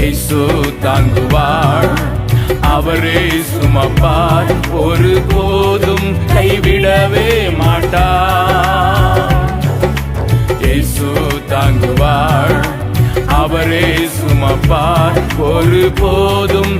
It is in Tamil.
இயேசு தாங்குவார். அவரே சுமப்பார். ஒரு போதும் கைவிடவே மாட்டார். இயேசு தாங்குவார். அவரே சுமப்பார். ஒரு போதும்